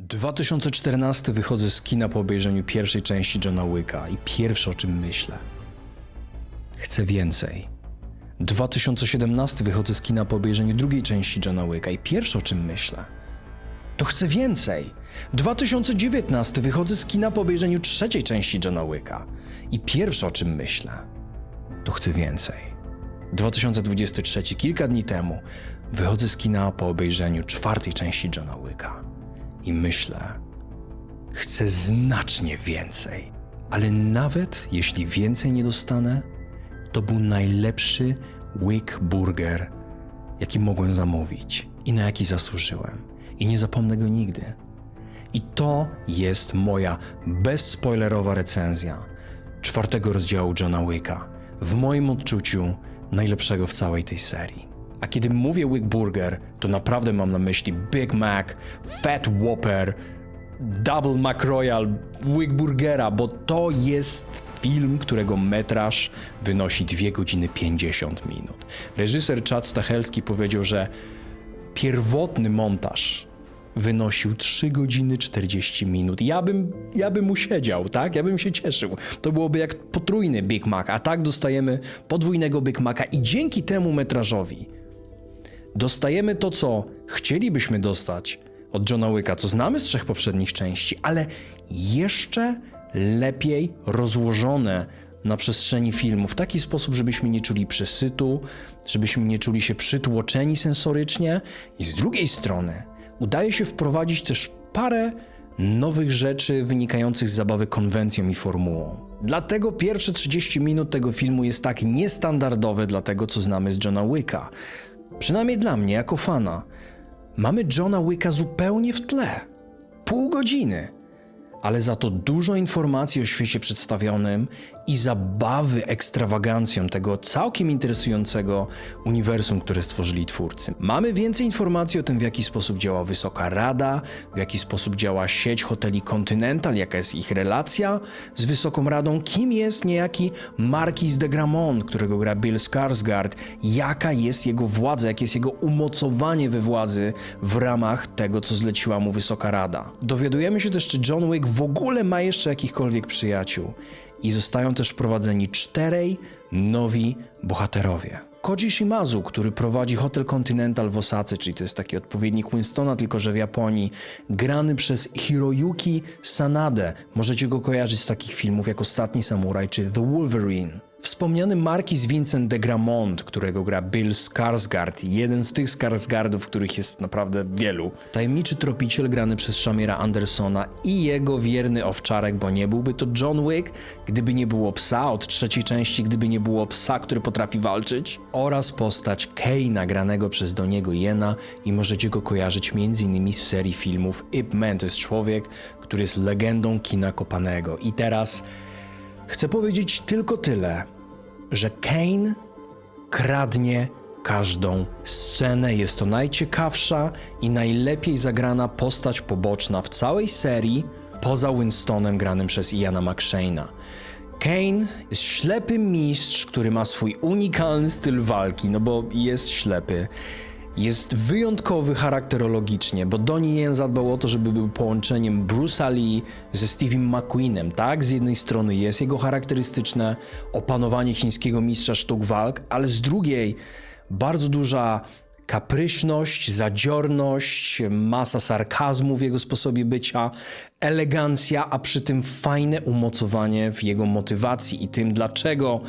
2014 wychodzę z kina po obejrzeniu pierwszej części Johna Wicka i pierwsze o czym myślę. Chcę więcej. 2017 wychodzę z kina po obejrzeniu drugiej części Johna Wicka i pierwsze o czym myślę. To chcę więcej. 2019 wychodzę z kina po obejrzeniu trzeciej części Johna Wicka i pierwsze o czym myślę. To chcę więcej. 2023 kilka dni temu wychodzę z kina po obejrzeniu czwartej części Johna Wicka i myślę, chcę znacznie więcej. Ale nawet jeśli więcej nie dostanę, to był najlepszy Wick Burger, jaki mogłem zamówić i na jaki zasłużyłem. I nie zapomnę go nigdy. I to jest moja bezspoilerowa recenzja czwartego rozdziału Johna Wicka. W moim odczuciu najlepszego w całej tej serii. A kiedy mówię Wick Burger, to naprawdę mam na myśli Big Mac, Fat Whopper, Double McRoyal, Wick Burgera, bo to jest film, którego metraż wynosi 2 godziny 50 minut. Reżyser Chad Stachelski powiedział, że pierwotny montaż wynosił 3 godziny 40 minut. Ja bym, ja bym usiedział, tak? Ja bym się cieszył. To byłoby jak potrójny Big Mac, a tak dostajemy podwójnego Big Maca i dzięki temu metrażowi dostajemy to, co chcielibyśmy dostać od Johna Wicka, co znamy z trzech poprzednich części, ale jeszcze lepiej rozłożone na przestrzeni filmu w taki sposób, żebyśmy nie czuli przesytu, żebyśmy nie czuli się przytłoczeni sensorycznie i z drugiej strony udaje się wprowadzić też parę nowych rzeczy wynikających z zabawy konwencją i formułą. Dlatego pierwsze 30 minut tego filmu jest tak niestandardowe dla tego, co znamy z Johna Wicka. Przynajmniej dla mnie, jako fana. Mamy Johna Wicka zupełnie w tle. Pół godziny. Ale za to dużo informacji o świecie przedstawionym i zabawy ekstrawagancją tego całkiem interesującego uniwersum, które stworzyli twórcy. Mamy więcej informacji o tym, w jaki sposób działa Wysoka Rada, w jaki sposób działa sieć hoteli Continental, jaka jest ich relacja z Wysoką Radą, kim jest niejaki Marquis de Gramont, którego gra Bill Skarsgård, jaka jest jego władza, jakie jest jego umocowanie we władzy w ramach tego, co zleciła mu Wysoka Rada. Dowiadujemy się też, czy John Wick w ogóle ma jeszcze jakichkolwiek przyjaciół i zostają też wprowadzeni czterej nowi bohaterowie. Koji Shimazu, który prowadzi Hotel Continental w Osace, czyli to jest taki odpowiednik Winstona, tylko że w Japonii, grany przez Hiroyuki Sanade. Możecie go kojarzyć z takich filmów jak Ostatni Samuraj czy The Wolverine. Wspomniany Marquis Vincent de Gramont, którego gra Bill Skarsgård, jeden z tych Skarsgårdów, których jest naprawdę wielu. Tajemniczy tropiciel grany przez Shamira Andersona i jego wierny owczarek, bo nie byłby to John Wick, gdyby nie było psa od trzeciej części, gdyby nie było psa, który potrafi walczyć. Oraz postać Kane'a, granego przez Doniego Jena i możecie go kojarzyć m.in. z serii filmów Ip Man, to jest człowiek, który jest legendą kina kopanego. I teraz chcę powiedzieć tylko tyle, że Kane kradnie każdą scenę. Jest to najciekawsza i najlepiej zagrana postać poboczna w całej serii, poza Winstonem granym przez Iana McShane'a. Kane jest ślepy mistrz, który ma swój unikalny styl walki, no bo jest ślepy. Jest wyjątkowy charakterologicznie, bo Donnie Yen zadbał o to, żeby był połączeniem Bruce'a Lee ze Steve'em McQueenem, tak? Z jednej strony jest jego charakterystyczne opanowanie chińskiego mistrza sztuk walk, ale z drugiej bardzo duża kapryśność, zadziorność, masa sarkazmu w jego sposobie bycia, elegancja, a przy tym fajne umocowanie w jego motywacji i tym, dlaczego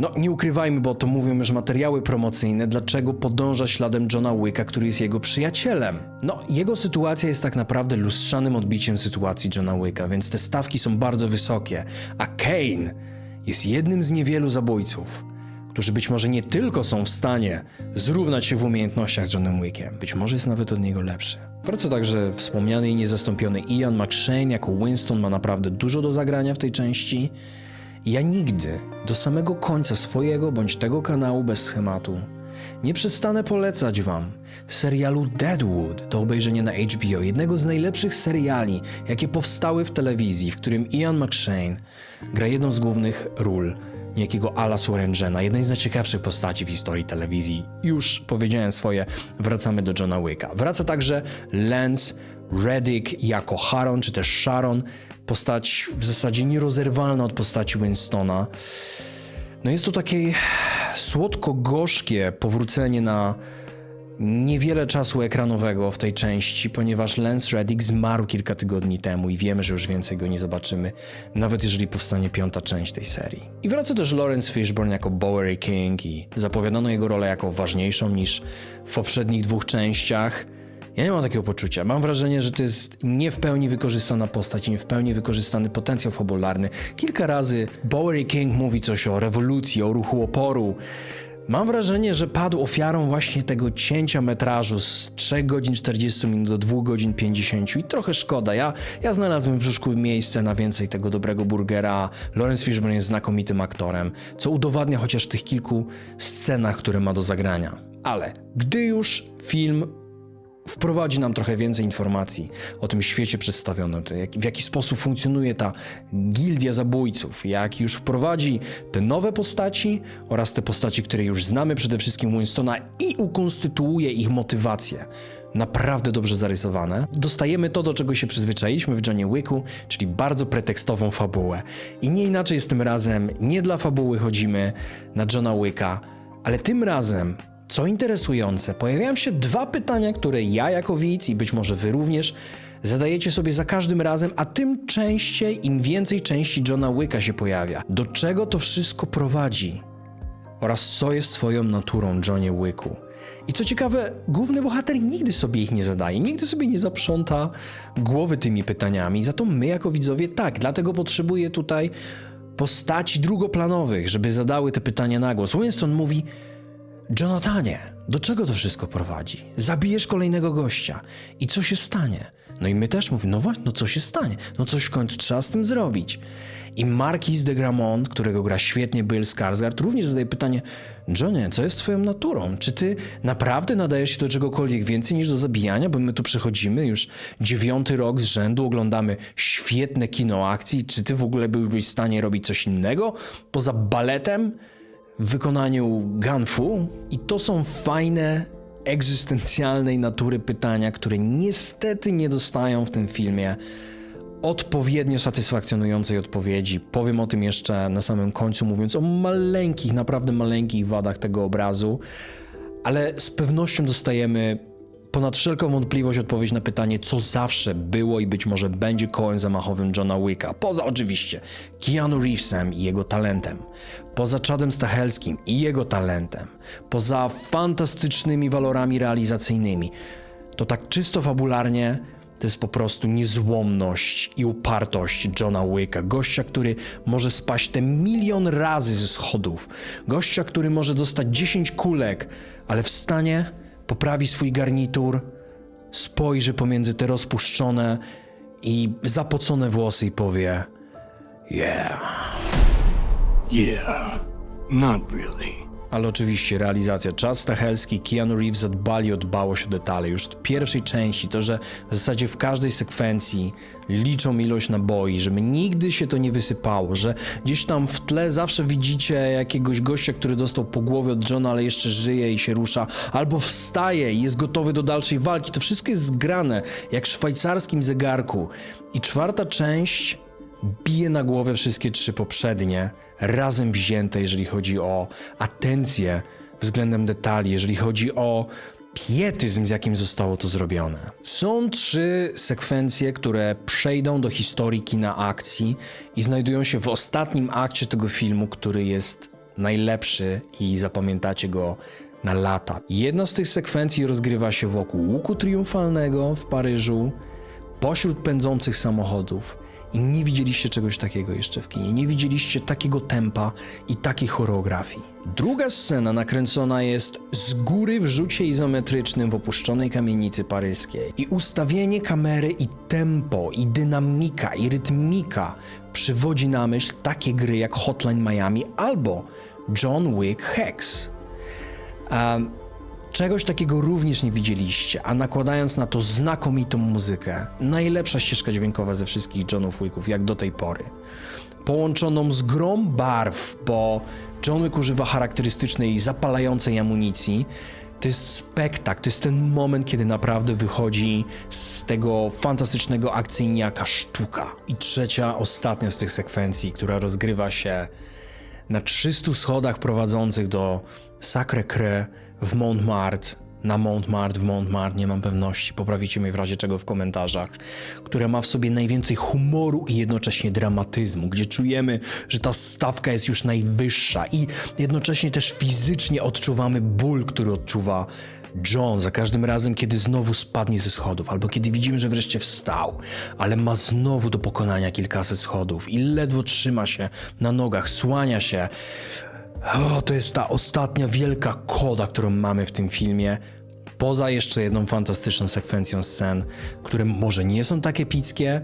no, nie ukrywajmy, bo to mówią już materiały promocyjne, dlaczego podąża śladem Johna Wicka, który jest jego przyjacielem. No, jego sytuacja jest tak naprawdę lustrzanym odbiciem sytuacji Johna Wicka, więc te stawki są bardzo wysokie. A Kane jest jednym z niewielu zabójców, którzy być może nie tylko są w stanie zrównać się w umiejętnościach z Johnem Wickiem, być może jest nawet od niego lepszy. Wraca także wspomniany i niezastąpiony Ian McShane jako Winston ma naprawdę dużo do zagrania w tej części. Ja nigdy, do samego końca swojego bądź tego kanału bez schematu, nie przestanę polecać Wam serialu Deadwood do obejrzenia na HBO, jednego z najlepszych seriali, jakie powstały w telewizji, w którym Ian McShane gra jedną z głównych ról niejakiego Ala Swarengena, jednej z najciekawszych postaci w historii telewizji. Już powiedziałem swoje, wracamy do Johna Wicka. Wraca także Lance Reddick jako Haron, czy też Sharon, postać w zasadzie nierozerwalna od postaci Winstona. No jest to takie słodko-gorzkie powrócenie na niewiele czasu ekranowego w tej części, ponieważ Lance Reddick zmarł kilka tygodni temu i wiemy, że już więcej go nie zobaczymy, nawet jeżeli powstanie piąta część tej serii. I wraca też Lawrence Fishburne jako Bowery King i zapowiadano jego rolę jako ważniejszą niż w poprzednich dwóch częściach. Ja nie mam takiego poczucia. Mam wrażenie, że to jest nie w pełni wykorzystana postać, nie w pełni wykorzystany potencjał fabularny. Kilka razy Bowery King mówi coś o rewolucji, o ruchu oporu. Mam wrażenie, że padł ofiarą właśnie tego cięcia metrażu z 3 godzin 40 minut do 2 godzin 50 i trochę szkoda. Ja, ja znalazłem w brzuszku miejsce na więcej tego dobrego burgera. Lawrence Fishburne jest znakomitym aktorem, co udowadnia chociaż w tych kilku scenach, które ma do zagrania. Ale gdy już film wprowadzi nam trochę więcej informacji o tym świecie przedstawionym, w jaki sposób funkcjonuje ta gildia zabójców, jak już wprowadzi te nowe postaci oraz te postaci, które już znamy, przede wszystkim Winstona i ukonstytuuje ich motywację. Naprawdę dobrze zarysowane. Dostajemy to, do czego się przyzwyczailiśmy w Johnie Wicku, czyli bardzo pretekstową fabułę. I nie inaczej jest tym razem, nie dla fabuły chodzimy na Johna Wicka, ale tym razem co interesujące, pojawiają się dwa pytania, które ja jako widz i być może wy również zadajecie sobie za każdym razem, a tym częściej, im więcej części Johna Wicka się pojawia. Do czego to wszystko prowadzi? Oraz co jest twoją naturą, Johnie Wicku? I co ciekawe, główny bohater nigdy sobie ich nie zadaje, nigdy sobie nie zaprząta głowy tymi pytaniami, za to my jako widzowie tak, dlatego potrzebuję tutaj postaci drugoplanowych, żeby zadały te pytania na głos. Winston mówi, Jonathanie, do czego to wszystko prowadzi? Zabijesz kolejnego gościa. I co się stanie? No i my też mówimy, no właśnie, no co się stanie? No coś w końcu trzeba z tym zrobić. I Marquis de Gramont, którego gra świetnie Bill Skarsgård, również zadaje pytanie, Johnie, co jest twoją naturą? Czy ty naprawdę nadajesz się do czegokolwiek więcej niż do zabijania? Bo my tu przychodzimy już dziewiąty rok z rzędu, oglądamy świetne kino akcji. Czy ty w ogóle byłbyś w stanie robić coś innego? Poza baletem? W wykonaniu Ganfu i to są fajne, egzystencjalnej natury pytania, które niestety nie dostają w tym filmie odpowiednio satysfakcjonującej odpowiedzi. Powiem o tym jeszcze na samym końcu, mówiąc o maleńkich, naprawdę maleńkich wadach tego obrazu, ale z pewnością dostajemy ponad wszelką wątpliwość odpowiedź na pytanie, co zawsze było i być może będzie kołem zamachowym Johna Wicka. Poza oczywiście Keanu Reevesem i jego talentem, poza Chadem Stachelskim i jego talentem, poza fantastycznymi walorami realizacyjnymi. To tak czysto fabularnie to jest po prostu niezłomność i upartość Johna Wicka. Gościa, który może spaść te milion razy ze schodów. Gościa, który może dostać 10 kulek, ale w stanie poprawi swój garnitur, spojrzy pomiędzy te rozpuszczone i zapocone włosy i powie: Yeah. Yeah, not really. Ale oczywiście realizacja. Chad Stachelski, Keanu Reeves zadbali o dbałość o detale. Już w pierwszej części to, że w zasadzie w każdej sekwencji liczą ilość naboi, żeby nigdy się to nie wysypało, że gdzieś tam w tle zawsze widzicie jakiegoś gościa, który dostał po głowie od Johna, ale jeszcze żyje i się rusza, albo wstaje i jest gotowy do dalszej walki. To wszystko jest zgrane jak w szwajcarskim zegarku. I czwarta część bije na głowę wszystkie trzy poprzednie, razem wzięte, jeżeli chodzi o atencję względem detali, jeżeli chodzi o pietyzm, z jakim zostało to zrobione. Są trzy sekwencje, które przejdą do historii kina akcji i znajdują się w ostatnim akcie tego filmu, który jest najlepszy i zapamiętacie go na lata. Jedna z tych sekwencji rozgrywa się wokół łuku triumfalnego w Paryżu, pośród pędzących samochodów i nie widzieliście czegoś takiego jeszcze w kinie. Nie widzieliście takiego tempa i takiej choreografii. Druga scena nakręcona jest z góry w rzucie izometrycznym w opuszczonej kamienicy paryskiej. I ustawienie kamery i tempo, i dynamika, i rytmika przywodzi na myśl takie gry jak Hotline Miami albo John Wick Hex. Um, Czegoś takiego również nie widzieliście, a nakładając na to znakomitą muzykę, najlepsza ścieżka dźwiękowa ze wszystkich Johnów Wicków, jak do tej pory. Połączoną z grom barw, bo John Wick używa charakterystycznej zapalającej amunicji, To jest spektakl, to jest ten moment, kiedy naprawdę wychodzi z tego fantastycznego akcyjniaka sztuka. I trzecia, ostatnia z tych sekwencji, która rozgrywa się na 300 schodach prowadzących do Sacré-Cœur w Montmartre, na Montmartre, w Montmartre, nie mam pewności, poprawicie mnie w razie czego w komentarzach, które ma w sobie najwięcej humoru i jednocześnie dramatyzmu, gdzie czujemy, że ta stawka jest już najwyższa i jednocześnie też fizycznie odczuwamy ból, który odczuwa John za każdym razem, kiedy znowu spadnie ze schodów, albo kiedy widzimy, że wreszcie wstał, ale ma znowu do pokonania kilkaset schodów i ledwo trzyma się na nogach, słania się. O, to jest ta ostatnia wielka koda, którą mamy w tym filmie. Poza jeszcze jedną fantastyczną sekwencją scen, które może nie są tak epickie,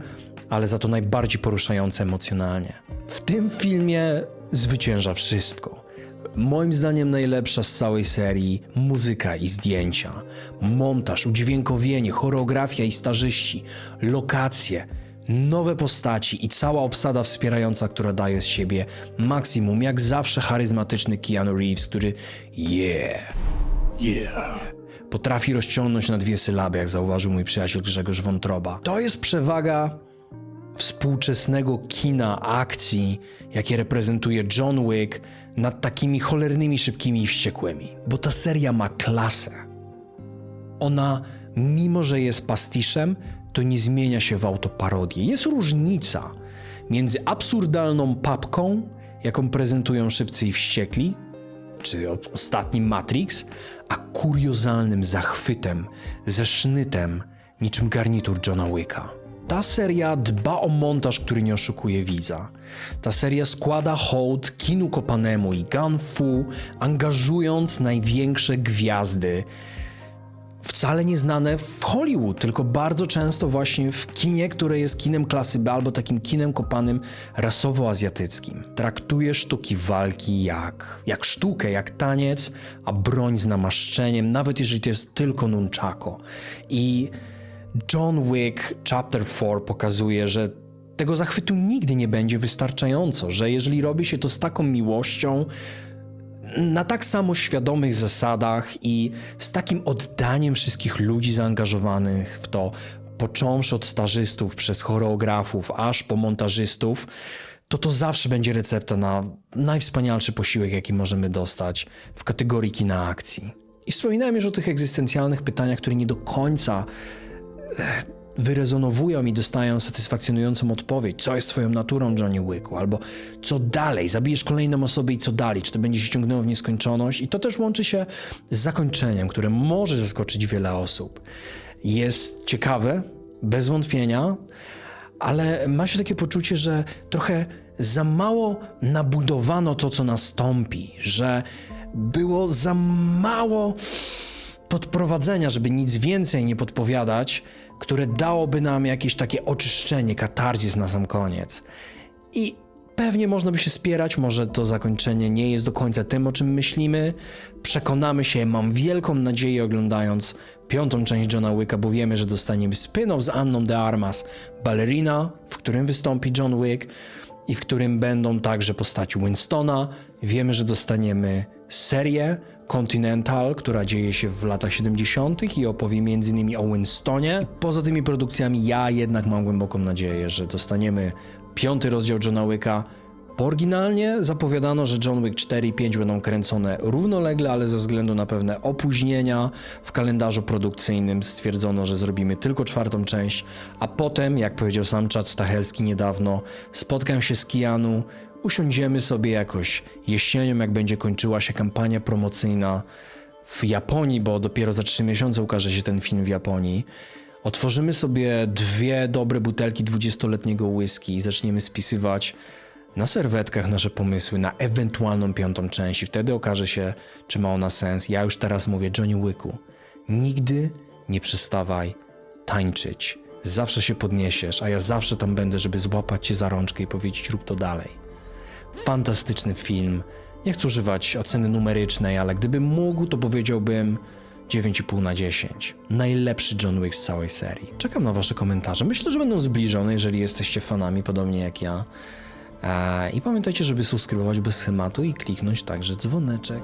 ale za to najbardziej poruszające emocjonalnie. W tym filmie zwycięża wszystko. Moim zdaniem najlepsza z całej serii muzyka i zdjęcia, montaż, udźwiękowienie, choreografia i stażyści, lokacje, nowe postaci i cała obsada wspierająca, która daje z siebie maksimum, jak zawsze charyzmatyczny Keanu Reeves, który yeah, Yeah. potrafi rozciągnąć na dwie sylaby, jak zauważył mój przyjaciel Grzegorz Wątroba. To jest przewaga współczesnego kina akcji, jakie reprezentuje John Wick nad takimi cholernymi, szybkimi i wściekłymi. Bo ta seria ma klasę. Ona, mimo że jest pastiszem, to nie zmienia się w autoparodię. Jest różnica między absurdalną papką, jaką prezentują Szybcy i Wściekli, czy ostatnim Matrix, a kuriozalnym zachwytem, ze sznytem, niczym garnitur Johna Wicka. Ta seria dba o montaż, który nie oszukuje widza. Ta seria składa hołd kinu kopanemu i gun fu, angażując największe gwiazdy, wcale nieznane w Hollywood, tylko bardzo często właśnie w kinie, które jest kinem klasy B albo takim kinem kopanym rasowo-azjatyckim. Traktuje sztuki walki jak, jak sztukę, jak taniec, a broń z namaszczeniem, nawet jeżeli to jest tylko nunchako. I John Wick Chapter 4 pokazuje, że tego zachwytu nigdy nie będzie wystarczająco, że jeżeli robi się to z taką miłością, na tak samo świadomych zasadach i z takim oddaniem wszystkich ludzi zaangażowanych w to, począwszy od stażystów, przez choreografów, aż po montażystów, to to zawsze będzie recepta na najwspanialszy posiłek, jaki możemy dostać w kategorii kina akcji. I wspominałem już o tych egzystencjalnych pytaniach, które nie do końca wyrezonowują i dostają satysfakcjonującą odpowiedź, co jest twoją naturą, Johnny Wicku, albo co dalej, zabijesz kolejną osobę i co dalej, czy to będzie się ciągnęło w nieskończoność? I to też łączy się z zakończeniem, które może zaskoczyć wiele osób. Jest ciekawe, bez wątpienia, ale ma się takie poczucie, że trochę za mało nabudowano to, co nastąpi, że było za mało podprowadzenia, żeby nic więcej nie podpowiadać, które dałoby nam jakieś takie oczyszczenie, katarzis na sam koniec. I pewnie można by się spierać, może to zakończenie nie jest do końca tym, o czym myślimy. Przekonamy się, mam wielką nadzieję oglądając piątą część Johna Wicka, bo wiemy, że dostaniemy spin-off z Anną de Armas, Ballerina, w którym wystąpi John Wick i w którym będą także postaci Winstona. Wiemy, że dostaniemy serię Continental, która dzieje się w latach 70. i opowie m.in. o Winstonie. Poza tymi produkcjami ja jednak mam głęboką nadzieję, że dostaniemy piąty rozdział Johna Wicka. Bo Oryginalnie zapowiadano, że John Wick 4 i 5 będą kręcone równolegle, ale ze względu na pewne opóźnienia w kalendarzu produkcyjnym stwierdzono, że zrobimy tylko czwartą część, a potem, jak powiedział sam Chad Stachelski niedawno, spotkam się z Keanu, usiądziemy sobie jakoś jesienią, jak będzie kończyła się kampania promocyjna w Japonii, bo dopiero za 3 miesiące ukaże się ten film w Japonii. Otworzymy sobie dwie dobre butelki 20-letniego whisky i zaczniemy spisywać na serwetkach nasze pomysły na ewentualną piątą część i wtedy okaże się, czy ma ona sens. Ja już teraz mówię Johnny Wicku, nigdy nie przestawaj tańczyć. Zawsze się podniesiesz, a ja zawsze tam będę, żeby złapać cię za rączkę i powiedzieć rób to dalej. Fantastyczny film. Nie chcę używać oceny numerycznej, ale gdybym mógł, to powiedziałbym 9,5 na 10. Najlepszy John Wick z całej serii. Czekam na wasze komentarze. Myślę, że będą zbliżone, jeżeli jesteście fanami, podobnie jak ja. Eee, I pamiętajcie, żeby subskrybować bez schematu i kliknąć także dzwoneczek.